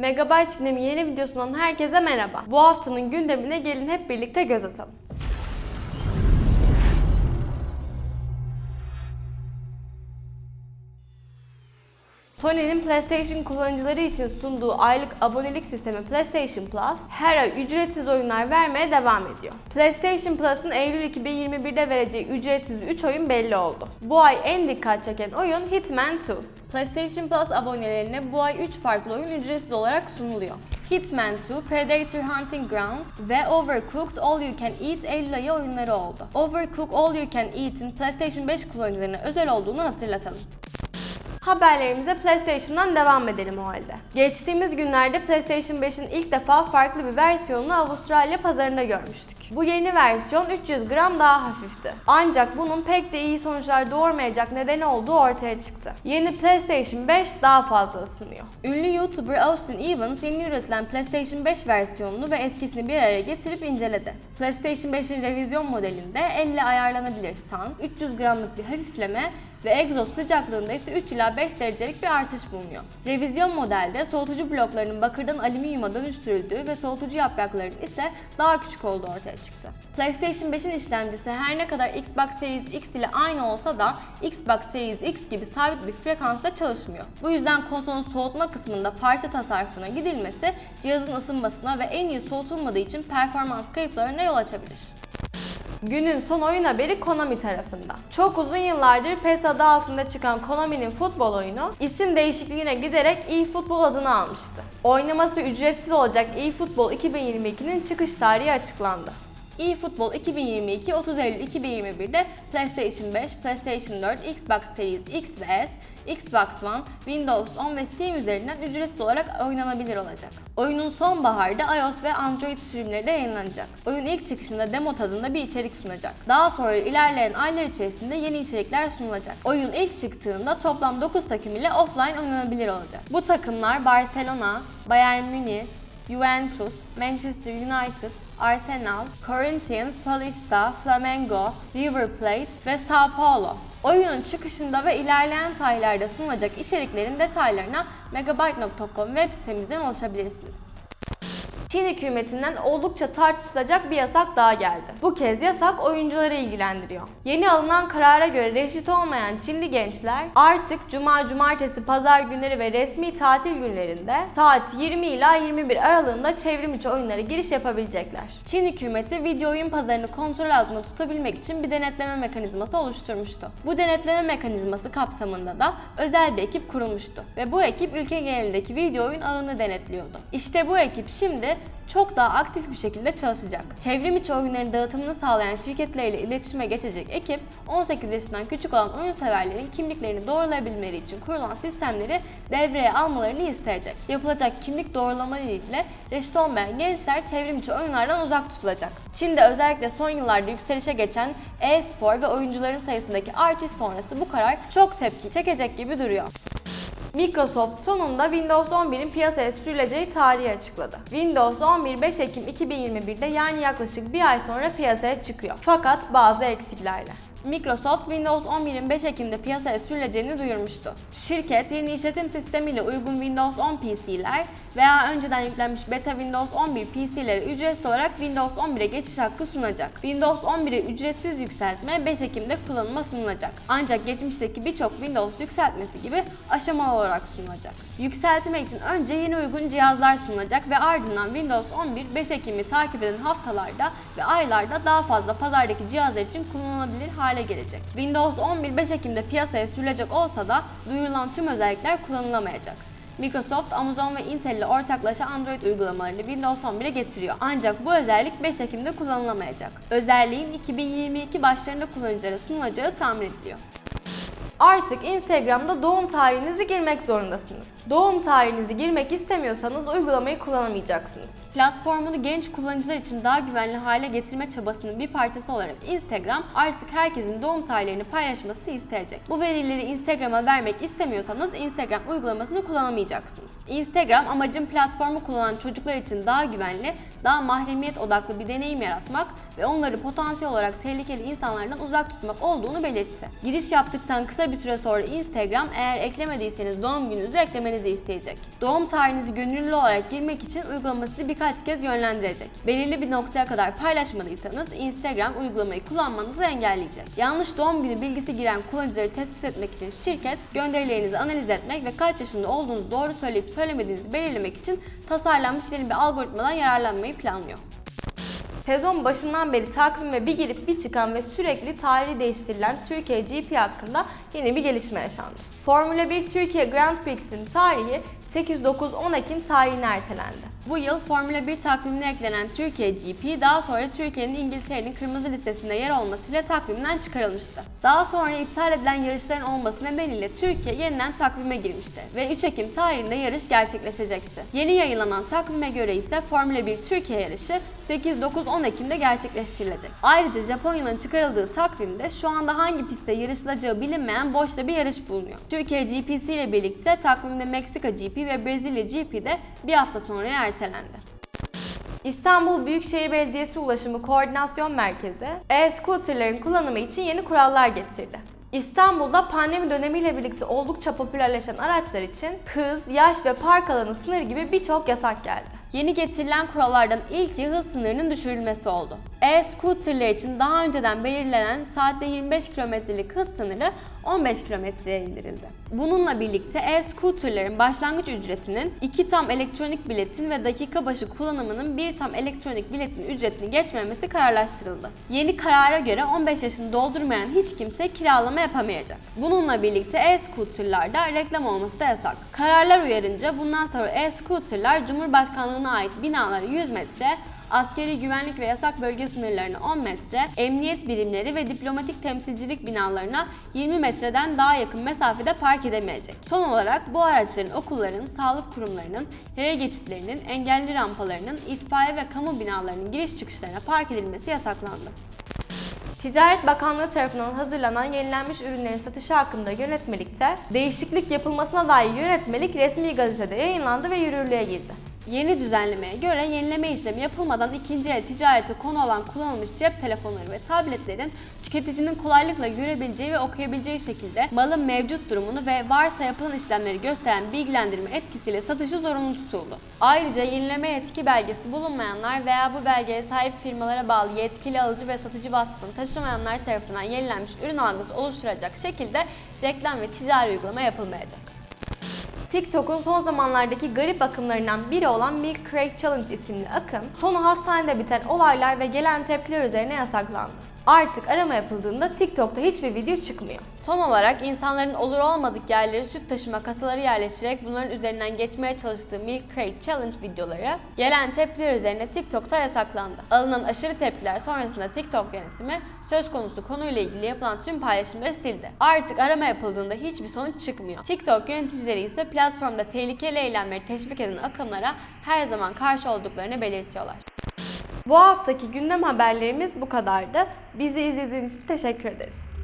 Megabyte gündemi yeni videosundan herkese merhaba. Bu haftanın gündemine gelin hep birlikte göz atalım. Sony'nin PlayStation kullanıcıları için sunduğu aylık abonelik sistemi PlayStation Plus her ay ücretsiz oyunlar vermeye devam ediyor. PlayStation Plus'ın Eylül 2021'de vereceği ücretsiz 3 oyun belli oldu. Bu ay en dikkat çeken oyun Hitman 2. PlayStation Plus abonelerine bu ay 3 farklı oyun ücretsiz olarak sunuluyor. Hitman 2, Predator Hunting Ground ve Overcooked All You Can Eat Eylül ayı oyunları oldu. Overcooked All You Can Eat'in PlayStation 5 kullanıcılarına özel olduğunu hatırlatalım. Haberlerimize PlayStation'dan devam edelim o halde. Geçtiğimiz günlerde PlayStation 5'in ilk defa farklı bir versiyonunu Avustralya pazarında görmüştük. Bu yeni versiyon 300 gram daha hafifti. Ancak bunun pek de iyi sonuçlar doğurmayacak nedeni olduğu ortaya çıktı. Yeni PlayStation 5 daha fazla ısınıyor. Ünlü YouTuber Austin Evans yeni üretilen PlayStation 5 versiyonunu ve eskisini bir araya getirip inceledi. PlayStation 5'in revizyon modelinde elle ayarlanabilir stand, 300 gramlık bir hafifleme ve egzoz sıcaklığında ise 3 ila 5 derecelik bir artış bulunuyor. Revizyon modelde soğutucu bloklarının bakırdan alüminyuma dönüştürüldüğü ve soğutucu yapraklarının ise daha küçük olduğu ortaya çıktı. PlayStation 5'in işlemcisi her ne kadar Xbox Series X ile aynı olsa da Xbox Series X gibi sabit bir frekansta çalışmıyor. Bu yüzden konsolun soğutma kısmında parça tasarrufuna gidilmesi cihazın ısınmasına ve en iyi soğutulmadığı için performans kayıplarına yol açabilir. Günün son oyun haberi Konami tarafından. Çok uzun yıllardır PES adı altında çıkan Konami'nin futbol oyunu isim değişikliğine giderek eFootball adını almıştı. Oynaması ücretsiz olacak eFootball 2022'nin çıkış tarihi açıklandı. eFootball 2022 30 Eylül 2021'de PlayStation 5, PlayStation 4, Xbox Series X ve S, Xbox One, Windows 10 ve Steam üzerinden ücretsiz olarak oynanabilir olacak. Oyunun sonbaharda iOS ve Android sürümleri de yayınlanacak. Oyun ilk çıkışında demo tadında bir içerik sunacak. Daha sonra ilerleyen aylar içerisinde yeni içerikler sunulacak. Oyun ilk çıktığında toplam 9 takım ile offline oynanabilir olacak. Bu takımlar Barcelona, Bayern Münih, Juventus, Manchester United, Arsenal, Corinthians, Paulista, Flamengo, River Plate ve Sao Paulo. Oyunun çıkışında ve ilerleyen tarihlerde sunulacak içeriklerin detaylarına megabyte.com web sitemizden ulaşabilirsiniz. Çin hükümetinden oldukça tartışılacak bir yasak daha geldi. Bu kez yasak oyuncuları ilgilendiriyor. Yeni alınan karara göre reşit olmayan Çinli gençler artık cuma, cumartesi, pazar günleri ve resmi tatil günlerinde saat 20 ila 21 aralığında çevrim içi oyunlara giriş yapabilecekler. Çin hükümeti video oyun pazarını kontrol altında tutabilmek için bir denetleme mekanizması oluşturmuştu. Bu denetleme mekanizması kapsamında da özel bir ekip kurulmuştu ve bu ekip ülke genelindeki video oyun ağını denetliyordu. İşte bu ekip şimdi çok daha aktif bir şekilde çalışacak. Çevrim içi oyunların dağıtımını sağlayan şirketlerle iletişime geçecek ekip, 18 yaşından küçük olan oyun severlerin kimliklerini doğrulayabilmeleri için kurulan sistemleri devreye almalarını isteyecek. Yapılacak kimlik doğrulamaları ile reşit olmayan gençler çevrim içi oyunlardan uzak tutulacak. Çin'de özellikle son yıllarda yükselişe geçen e-spor ve oyuncuların sayısındaki artış sonrası bu karar çok tepki çekecek gibi duruyor. Microsoft sonunda Windows 11'in piyasaya sürüleceği tarihi açıkladı. Windows 11 5 Ekim 2021'de yani yaklaşık bir ay sonra piyasaya çıkıyor. Fakat bazı eksiklerle. Microsoft Windows 11'in 5 Ekim'de piyasaya sürüleceğini duyurmuştu. Şirket yeni işletim sistemiyle uygun Windows 10 PC'ler veya önceden yüklenmiş beta Windows 11 PC'lere ücretsiz olarak Windows 11'e geçiş hakkı sunacak. Windows 11'e ücretsiz yükseltme 5 Ekim'de kullanıma sunulacak. Ancak geçmişteki birçok Windows yükseltmesi gibi aşamalı olarak sunulacak. Yükseltme için önce yeni uygun cihazlar sunulacak ve ardından Windows 11 5 Ekim'i takip eden haftalarda ve aylarda daha fazla pazardaki cihazlar için kullanılabilir hale gelecek. Windows 11 5 Ekim'de piyasaya sürülecek olsa da duyurulan tüm özellikler kullanılamayacak. Microsoft, Amazon ve Intel ile ortaklaşa Android uygulamalarını Windows 11'e getiriyor. Ancak bu özellik 5 Ekim'de kullanılamayacak. Özelliğin 2022 başlarında kullanıcılara sunulacağı tahmin ediliyor. Artık Instagram'da doğum tarihinizi girmek zorundasınız. Doğum tarihinizi girmek istemiyorsanız uygulamayı kullanamayacaksınız. Platformunu genç kullanıcılar için daha güvenli hale getirme çabasının bir parçası olarak Instagram artık herkesin doğum tarihlerini paylaşmasını isteyecek. Bu verileri Instagram'a vermek istemiyorsanız Instagram uygulamasını kullanamayacaksınız. Instagram amacın platformu kullanan çocuklar için daha güvenli, daha mahremiyet odaklı bir deneyim yaratmak ve onları potansiyel olarak tehlikeli insanlardan uzak tutmak olduğunu belirtti. Giriş yaptıktan kısa bir süre sonra Instagram eğer eklemediyseniz doğum gününüzü eklemenizi isteyecek. Doğum tarihinizi gönüllü olarak girmek için uygulama sizi birkaç kez yönlendirecek. Belirli bir noktaya kadar paylaşmadıysanız Instagram uygulamayı kullanmanızı engelleyecek. Yanlış doğum günü bilgisi giren kullanıcıları tespit etmek için şirket gönderilerinizi analiz etmek ve kaç yaşında olduğunuzu doğru söyleyip söylemediğinizi belirlemek için tasarlanmış yeni bir algoritmadan yararlanmayı planlıyor. Sezon başından beri takvime bir girip bir çıkan ve sürekli tarihi değiştirilen Türkiye GP hakkında yeni bir gelişme yaşandı. Formula 1 Türkiye Grand Prix'sinin tarihi 8-9-10 Ekim tarihine ertelendi. Bu yıl Formula 1 takvimine eklenen Türkiye GP daha sonra Türkiye'nin İngiltere'nin kırmızı listesinde yer olmasıyla takvimden çıkarılmıştı. Daha sonra iptal edilen yarışların olması nedeniyle Türkiye yeniden takvime girmişti ve 3 Ekim tarihinde yarış gerçekleşecekti. Yeni yayınlanan takvime göre ise Formula 1 Türkiye yarışı 8-9-10 Ekim'de gerçekleştirilecek. Ayrıca Japonya'nın çıkarıldığı takvimde şu anda hangi pistte yarışılacağı bilinmeyen boşta bir yarış bulunuyor. Türkiye GP'si ile birlikte takvimde Meksika GP ve Brezilya GP de bir hafta sonra ertelendi. İstanbul Büyükşehir Belediyesi Ulaşımı Koordinasyon Merkezi, e-scooterların kullanımı için yeni kurallar getirdi. İstanbul'da pandemi dönemiyle birlikte oldukça popülerleşen araçlar için hız, yaş ve park alanı sınırı gibi birçok yasak geldi. Yeni getirilen kurallardan ilki hız sınırının düşürülmesi oldu. E-scooterlar için daha önceden belirlenen saatte 25 kilometrelik hız sınırı 15 kilometreye indirildi. Bununla birlikte e-scooterların başlangıç ücretinin 2 tam elektronik biletin ve dakika başı kullanımının 1 tam elektronik biletin ücretini geçmemesi kararlaştırıldı. Yeni karara göre 15 yaşını doldurmayan hiç kimse kiralama yapamayacak. Bununla birlikte e-scooterlarda reklam olması da yasak. Kararlar uyarınca bundan sonra e-scooterlar Cumhurbaşkanlığına ait binaları 100 metre, askeri güvenlik ve yasak bölge sınırlarını 10 metre, emniyet birimleri ve diplomatik temsilcilik binalarına 20 metreden daha yakın mesafede park edemeyecek. Son olarak bu araçların okulların, sağlık kurumlarının, yaya geçitlerinin, engelli rampalarının, itfaiye ve kamu binalarının giriş çıkışlarına park edilmesi yasaklandı. Ticaret Bakanlığı tarafından hazırlanan yenilenmiş ürünlerin satışı hakkında yönetmelikte değişiklik yapılmasına dair yönetmelik resmi gazetede yayınlandı ve yürürlüğe girdi. Yeni düzenlemeye göre yenileme işlemi yapılmadan ikinci el ticarete konu olan kullanılmış cep telefonları ve tabletlerin tüketicinin kolaylıkla görebileceği ve okuyabileceği şekilde malın mevcut durumunu ve varsa yapılan işlemleri gösteren bilgilendirme etkisiyle satışı zorunlu tutuldu. Ayrıca yenileme yetki belgesi bulunmayanlar veya bu belgeye sahip firmalara bağlı yetkili alıcı ve satıcı vasfını taşımayanlar tarafından yenilenmiş ürün algısı oluşturacak şekilde reklam ve ticari uygulama yapılmayacak. TikTok'un son zamanlardaki garip akımlarından biri olan Milk Crate Challenge isimli akım, sonu hastanede biten olaylar ve gelen tepkiler üzerine yasaklandı. Artık arama yapıldığında TikTok'ta hiçbir video çıkmıyor. Son olarak insanların olur olmadık yerlere süt taşıma kasaları yerleştirerek bunların üzerinden geçmeye çalıştığı Milk Crate Challenge videoları gelen tepkiler üzerine TikTok'ta yasaklandı. Alınan aşırı tepkiler sonrasında TikTok yönetimi söz konusu konuyla ilgili yapılan tüm paylaşımları sildi. Artık arama yapıldığında hiçbir sonuç çıkmıyor. TikTok yöneticileri ise platformda tehlikeli eylemleri teşvik eden akımlara her zaman karşı olduklarını belirtiyorlar. Bu haftaki gündem haberlerimiz bu kadardı. Bizi izlediğiniz için teşekkür ederiz.